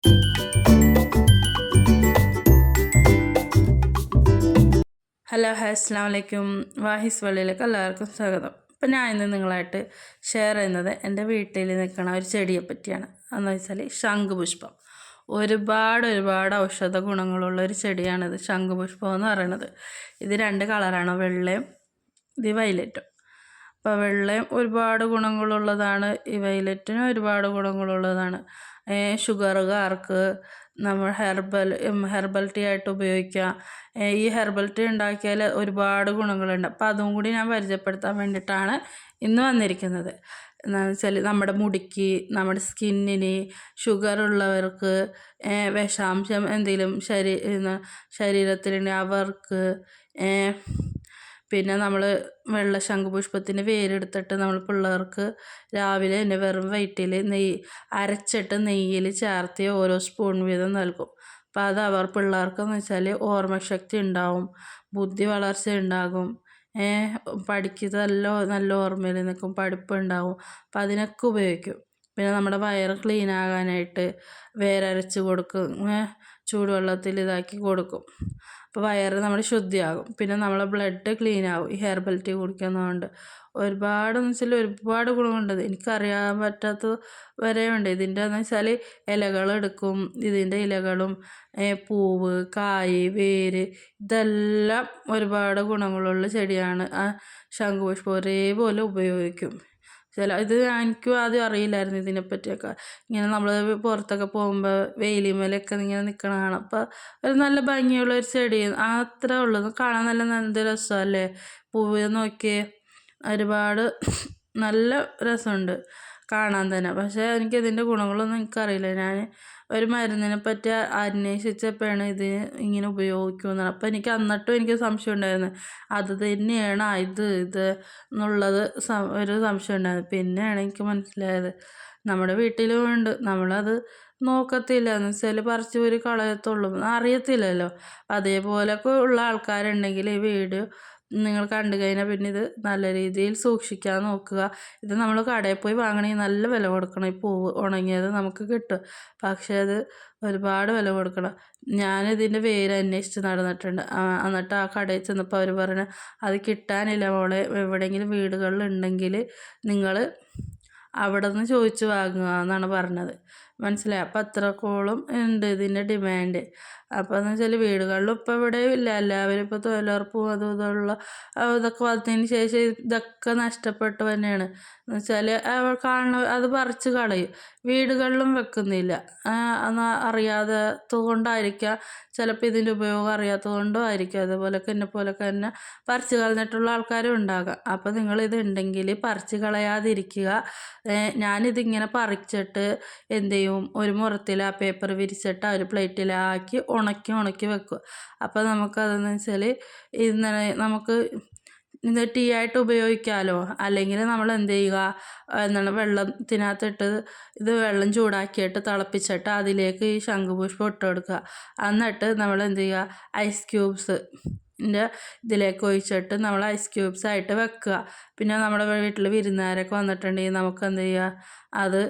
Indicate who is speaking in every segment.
Speaker 1: Hello hi അസ്സാം വലൈക്കും വാഹിസ് വള്ളിയിലേക്ക് എല്ലാവർക്കും സ്വാഗതം. ഇപ്പം ഞാൻ ഇന്ന് നിങ്ങളായിട്ട് ഷെയർ ചെയ്യുന്നത് എന്റെ വീട്ടിൽ നിൽക്കുന്ന ഒരു ചെടിയെ പറ്റിയാണ്. എന്ന് വെച്ചാൽ ശംഖുപുഷ്പം. ഒരുപാട് ഒരുപാട് ഔഷധ ഗുണങ്ങളുള്ള ഒരു ചെടിയാണിത് ശംഖുപുഷ്പം എന്ന് പറയുന്നത്. ഇത് രണ്ട് കളറാണ് വെള്ളയും ഇത് വൈലറ്റും അപ്പോൾ വെള്ളയും ഒരുപാട് ഗുണങ്ങളുള്ളതാണ് ഈ വൈലറ്റിനും ഒരുപാട് ഗുണങ്ങളുള്ളതാണ്. ഷുഗറുകാർക്ക് നമ്മൾ ഹെർബൽ ഹെർബൽ ടീ ആയിട്ട് ഉപയോഗിക്കാം ഈ ഹെർബൽ ടീ ഉണ്ടാക്കിയാൽ ഒരുപാട് ഗുണങ്ങളുണ്ട്. അപ്പോൾ അതും കൂടി ഞാൻ പരിചയപ്പെടുത്താൻ വേണ്ടിയിട്ടാണ് ഇന്ന് വന്നിരിക്കുന്നത്. എന്താണെന്ന് വെച്ചാൽ നമ്മുടെ മുടിക്ക് നമ്മുടെ സ്കിന്നിന് ഷുഗർ ഉള്ളവർക്ക് വിഷാംശം എന്തെങ്കിലും ശരീ ശരീരത്തിലുണ്ടെങ്കിൽ അവർക്ക് പിന്നെ നമ്മൾ വെള്ള ശംഖുപുഷ്പത്തിന്റെ വേരെടുത്തിട്ട് നമ്മൾ പിള്ളേർക്ക് രാവിലെ തന്നെ വെറും വയറ്റിൽ നെയ്യ് അരച്ചിട്ട് നെയ്യിൽ ചേർത്തി ഓരോ സ്പൂൺ വീതം നൽകും. അപ്പോൾ അത് അവർ പിള്ളേർക്കെന്ന് വെച്ചാൽ ഓർമ്മശക്തി ഉണ്ടാവും ബുദ്ധി വളർച്ച ഉണ്ടാകും പഠിക്കുന്നതെല്ലാം നല്ല ഓർമ്മയിൽ നിൽക്കും പഠിപ്പുണ്ടാവും അപ്പം അതിനൊക്കെ ഉപയോഗിക്കും. പിന്നെ നമ്മുടെ വയറ് ക്ലീൻ ആകാനായിട്ട് വേരരച്ച് കൊടുക്കും ചൂടുവെള്ളത്തിൽ ഇതാക്കി കൊടുക്കും. അപ്പോൾ വയറ് നമ്മൾ ശുദ്ധിയാകും. പിന്നെ നമ്മളെ ബ്ലഡ് ക്ലീൻ ആകും ഈ ഹെർബൽ ടീ കുടിക്കുന്നതുകൊണ്ട്. ഒരുപാടെന്ന് വെച്ചാൽ ഒരുപാട് ഗുണമുണ്ട് എനിക്കറിയാൻ പറ്റാത്ത വരെ ഉണ്ട് ഇതിന്റെ എന്ന് വെച്ചാൽ ഇലകളെടുക്കും ഇതിന്റെ ഇലകളും പൂവ് കായ് വേര് ഇതെല്ലാം ഒരുപാട് ഗുണങ്ങളുള്ള ചെടിയാണ്. ആ ശംഖുപുഷ്പം ഒരേപോലെ ഉപയോഗിക്കും. ചില ഇത് എനിക്കും ആദ്യം അറിയില്ലായിരുന്നു ഇതിനെപ്പറ്റിയൊക്കെ. ഇങ്ങനെ നമ്മൾ പുറത്തൊക്കെ പോകുമ്പോൾ വെയിലിമേലൊക്കെ ഇങ്ങനെ നിൽക്കണ കാണാം. അപ്പോൾ ഒരു നല്ല ഭംഗിയുള്ള ഒരു ചെടി. അത്രേ ഉള്ളൂ. കാണാൻ നല്ല നല്ല രസമല്ലേ? പൂവ് നോക്കിയേ ഒരുപാട് നല്ല രസമുണ്ട്. കാണാൻ തന്നെ. പക്ഷേ എനിക്ക് ഇതിന്റെ ഗുണങ്ങളൊന്നും എനിക്കറിയില്ല. ഞാൻ ഒരു മരുന്നിനെ പറ്റി അന്വേഷിച്ചപ്പോഴാണ് ഇത് ഇങ്ങനെ ഉപയോഗിക്കുമെന്ന് അപ്പോൾ എനിക്ക് എന്നിട്ടും എനിക്ക് സംശയം ഉണ്ടായിരുന്നു. അത് തന്നെയാണ് ഇത് ഇത് എന്നുള്ളത് ഒരു സംശയം ഉണ്ടായിരുന്നു. പിന്നെയാണ് എനിക്ക് മനസ്സിലായത്. നമ്മുടെ വീട്ടിലും ഉണ്ട്. നമ്മളത് നോക്കത്തില്ല. എന്ന് വെച്ചാൽ പറിച്ച് ഒരു കളയത്തുള്ളൂ. അറിയത്തില്ലല്ലോ. അതേപോലൊക്കെ ഉള്ള ആൾക്കാരുണ്ടെങ്കിൽ ഈ വീഡിയോ നിങ്ങൾ കണ്ടു കഴിഞ്ഞാൽ പിന്നെ ഇത് നല്ല രീതിയിൽ സൂക്ഷിക്കാൻ നോക്കുക. ഇത് നമ്മൾ കടയിൽ പോയി വാങ്ങണമെങ്കിൽ നല്ല വില കൊടുക്കണം. ഈ പൂവ് ഉണങ്ങിയത് നമുക്ക് കിട്ടും. പക്ഷേ അത് ഒരുപാട് വില കൊടുക്കണം. ഞാനിതിന്റെ വേര് അന്വേഷിച്ച് നടന്നിട്ടുണ്ട്. എന്നിട്ട് ആ കടയിൽ ചെന്നപ്പോൾ അവർ പറഞ്ഞു അത് കിട്ടാനില്ല മോളെ. എവിടെയെങ്കിലും വീടുകളിലുണ്ടെങ്കിൽ നിങ്ങൾ അവിടെ നിന്ന് ചോദിച്ച് വാങ്ങുക എന്നാണ് പറഞ്ഞത്. മനസ്സിലായി. അപ്പം അത്രക്കോളം ഉണ്ട് ഇതിന്റെ ഡിമാൻഡ് അപ്പോൾ എന്ന് വെച്ചാൽ വീടുകളിലും ഇപ്പോൾ ഇവിടെ ഇല്ല. എല്ലാവരും ഇപ്പോൾ തൊഴിലുറപ്പും അതും ഇതുള്ള ഇതൊക്കെ വന്നതിന് ശേഷം ഇതൊക്കെ നഷ്ടപ്പെട്ടു തന്നെയാണ്. എന്ന് വെച്ചാൽ കാണുന്ന അത് പറിച്ച് കളയും. വീടുകളിലും വെക്കുന്നില്ല. അറിയാത്തത് കൊണ്ടായിരിക്കാം. ചിലപ്പോൾ ഇതിന്റെ ഉപയോഗം അറിയാത്തത് കൊണ്ടും ആയിരിക്കും. അതുപോലൊക്കെ എന്നെ പോലൊക്കെ തന്നെ പറിച്ച് കളഞ്ഞിട്ടുള്ള ആൾക്കാരും ഉണ്ടാകാം. അപ്പോൾ നിങ്ങളിത് ഉണ്ടെങ്കിൽ പറിച്ച് കളയാതിരിക്കുക. ഞാനിതിങ്ങനെ പറിച്ചിട്ട് എന്ത് ചെയ്യും? ഒരു മുറത്തിൽ ആ പേപ്പർ വിരിച്ചിട്ട് ആ ഒരു പ്ലേറ്റിലാക്കി ഉണക്കി ഉണക്കി വെക്കുക അപ്പോൾ നമുക്കതെന്ന് വെച്ചാൽ ഇന്നലെ നമുക്ക് ഇത് ടീ ആയിട്ട് ഉപയോഗിക്കാമല്ലോ അല്ലെങ്കിൽ നമ്മൾ എന്ത് ചെയ്യുക? എന്താണ് വെള്ളത്തിനകത്തിട്ട് ഇത് വെള്ളം ചൂടാക്കിയിട്ട് തിളപ്പിച്ചിട്ട് അതിലേക്ക് ഈ ശംഖുപുഷ്പം ഇട്ട് കൊടുക്കുക. എന്നിട്ട് നമ്മൾ എന്ത് ചെയ്യുക? ഐസ് ക്യൂബ്സ് ഇതിലേക്ക് ഒഴിച്ചിട്ട് നമ്മൾ ഐസ് ക്യൂബ്സ് ആയിട്ട് വെക്കുക. പിന്നെ നമ്മുടെ വീട്ടിൽ വിരുന്നുകാരൊക്കെ വന്നിട്ടുണ്ടെങ്കിൽ നമുക്ക് എന്ത് ചെയ്യുക? അത്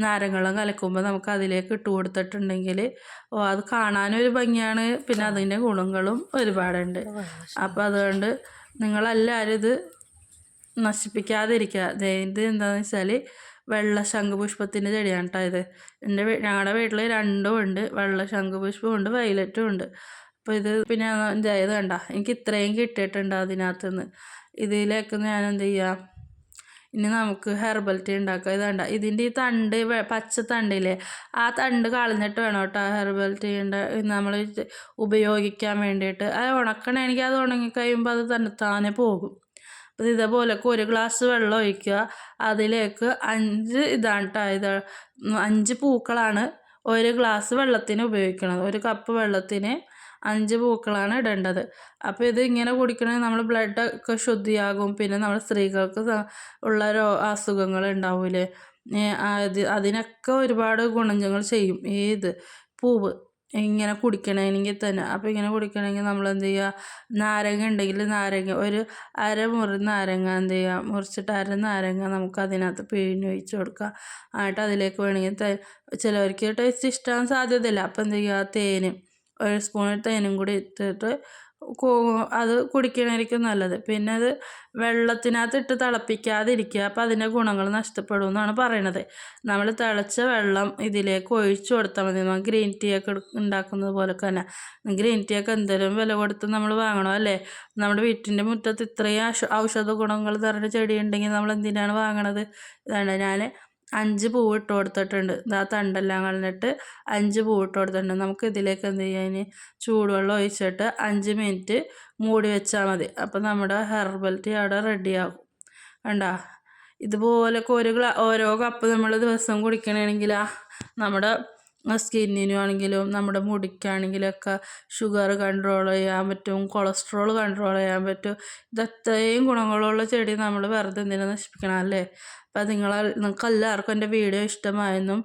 Speaker 1: നാരങ്ങളും കലക്കുമ്പോൾ നമുക്ക് അതിലേക്ക് ഇട്ട് കൊടുത്തിട്ടുണ്ടെങ്കിൽ ഓ അത് കാണാനൊരു ഭംഗിയാണ്. പിന്നെ അതിന്റെ ഗുണങ്ങളും ഒരുപാടുണ്ട്. അപ്പോൾ അതുകൊണ്ട് നിങ്ങളെല്ലാവരും ഇത് നശിപ്പിക്കാതിരിക്കുക. ഇത് എന്താണെന്ന് വെച്ചാൽ വെള്ള ശംഖുപുഷ്പത്തിന്റെ ചെടിയാണ് കേട്ടോ ഇത്. എന്റെ ഞങ്ങളുടെ വീട്ടിൽ രണ്ടും ഉണ്ട്. വെള്ള ശംഖുപുഷ്പവും ഉണ്ട് വയലറ്റും ഉണ്ട്. അപ്പോൾ ഇത് പിന്നെ ഇത് കണ്ട എനിക്ക് ഇത്രയും കിട്ടിയിട്ടുണ്ട് അതിനകത്തുനിന്ന്. ഇതിലേക്ക് ഞാൻ എന്ത് ചെയ്യാം? ഇനി നമുക്ക് ഹെർബൽ ടീ ഉണ്ടാക്കാം. ഇതാണ്ട ഇതിന്റെ ഈ തണ്ട് പച്ച തണ്ടില്ലേ ആ തണ്ട് കളഞ്ഞിട്ട് വേണം കേട്ടോ ഹെർബൽ ടീ നമ്മൾ ഉപയോഗിക്കാൻ വേണ്ടിയിട്ട്. അത് ഉണക്കണമെങ്കിൽ അത് ഉണങ്ങി കഴിയുമ്പോൾ അത് തന്നെ താനെ പോകും. അപ്പോൾ ഇതേപോലെ ഒരു ഗ്ലാസ് വെള്ളം ഒഴിക്കുക. അതിലേക്ക് അഞ്ച് ഇതാണ് കേട്ടോ ഇത് അഞ്ച് പൂക്കളാണ് ഒരു ഗ്ലാസ് വെള്ളത്തിന് ഉപയോഗിക്കുന്നത് ഒരു കപ്പ് വെള്ളത്തിന് അഞ്ച് പൂക്കളാണ് ഇടേണ്ടത്. അപ്പോൾ ഇത് ഇങ്ങനെ കുടിക്കണമെങ്കിൽ നമ്മൾ ബ്ലഡ് ഒക്കെ ശുദ്ധിയാകും. പിന്നെ നമ്മൾ സ്ത്രീകൾക്ക് ഉള്ള അസുഖങ്ങൾ ഉണ്ടാവില്ലേ അത് അതിനൊക്കെ ഒരുപാട് ഗുണങ്ങൾ ചെയ്യും ഈ ഇത്. പൂവ്. ഇങ്ങനെ കുടിക്കണമെങ്കിൽ തന്നെ. അപ്പോൾ ഇങ്ങനെ കുടിക്കണമെങ്കിൽ നമ്മൾ എന്ത് ചെയ്യുക? നാരങ്ങ ഉണ്ടെങ്കിൽ നാരങ്ങ ഒരു അര മുറി നാരങ്ങ എന്ത് ചെയ്യുക? മുറിച്ചിട്ട് അര നാരങ്ങ നമുക്ക് അതിനകത്ത് പിഴിഞ്ഞ് ഒഴിച്ച് കൊടുക്കുക. എന്നിട്ട് അതിലേക്ക് വേണമെങ്കിൽ തേ ചിലവർക്ക് ടേസ്റ്റ് ഇഷ്ടമാകാൻ സാധ്യതയില്ല. അപ്പോൾ എന്ത് ചെയ്യുക? തേന് ഒരു സ്പൂൺ തേനും കൂടി ഇട്ടിട്ട് അത് കുടിക്കണമായിരിക്കും നല്ലത്. പിന്നെ അത് വെള്ളത്തിനകത്ത് ഇട്ട് തിളപ്പിക്കാതിരിക്കുക. അപ്പോൾ അതിന്റെ ഗുണങ്ങൾ നഷ്ടപ്പെടും എന്നാണ് പറയണത്. നമ്മൾ തിളച്ച വെള്ളം ഇതിലേക്ക് ഒഴിച്ചു കൊടുത്താൽ മതി. നമ്മൾ ഗ്രീൻ ടീ ഒക്കെ ഉണ്ടാക്കുന്നത് പോലെ തന്നെ. ഗ്രീൻ ടീ ഒക്കെ എന്തെങ്കിലും വില കൊടുത്ത് നമ്മൾ വാങ്ങണം? അല്ലേ? നമ്മുടെ വീട്ടിന്റെ മുറ്റത്ത് ഇത്രയും ഔഷധ ഗുണങ്ങൾ നിറഞ്ഞ ചെടി ഉണ്ടെങ്കിൽ നമ്മൾ എന്തിനാണ് വാങ്ങണത്? ഇതാണ് ഞാൻ അഞ്ച് പൂവ് ഇട്ട് കൊടുത്തിട്ടുണ്ട്. ഇതാ തണ്ടെല്ലാം കളഞ്ഞിട്ട് അഞ്ച് പൂവ് ഇട്ട് കൊടുത്തിട്ടുണ്ട്. നമുക്ക് ഇതിലേക്ക് എന്ത് ചെയ്യാൻ ചൂടുവെള്ളം ഒഴിച്ചിട്ട് അഞ്ച് മിനിറ്റ് മൂടി വെച്ചാൽ മതി. അപ്പം നമ്മുടെ ഹെർബൽ ടീ അവിടെ റെഡിയാകും കണ്ടാ? ഇതുപോലൊക്കെ ഒരു ഓരോ കപ്പ് നമ്മൾ ദിവസം കുടിക്കണമെങ്കിൽ നമ്മുടെ സ്കിന്നിനും ആണെങ്കിലും നമ്മുടെ മുടിക്കാണെങ്കിലും ഒക്കെ ഷുഗർ കൺട്രോൾ ചെയ്യാൻ പറ്റും കൊളസ്ട്രോൾ കൺട്രോൾ ചെയ്യാൻ പറ്റും. ഇതത്രയും ഗുണങ്ങളുള്ള ചെടി നമ്മൾ വെറുതെ എന്തിനാ നശിപ്പിക്കണം അല്ലേ? അപ്പം നിങ്ങൾ നിങ്ങൾക്ക് എല്ലാവർക്കും എന്റെ വീഡിയോ ഇഷ്ടമായെന്നും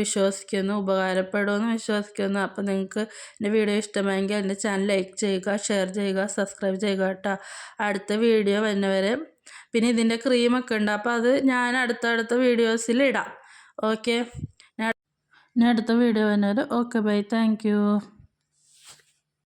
Speaker 1: വിശ്വസിക്കുന്നു ഉപകാരപ്പെടുമെന്ന് വിശ്വസിക്കുന്നു. അപ്പം നിങ്ങൾക്ക് എന്റെ വീഡിയോ ഇഷ്ടമായെങ്കിൽ എന്റെ ചാനൽ ലൈക്ക് ചെയ്യുക ഷെയർ ചെയ്യുക സബ്സ്ക്രൈബ് ചെയ്യുക കേട്ടോ. അടുത്ത വീഡിയോ വരുന്നവരെ. പിന്നെ ഇതിന്റെ ക്രീമൊക്കെ ഉണ്ട്. അപ്പോൾ അത് ഞാൻ അടുത്തടുത്ത വീഡിയോസിൽ ഇടാം. ഓക്കെ? ഞാൻ അടുത്ത വീഡിയോ വന്നാൽ ഓക്കെ ബൈ താങ്ക്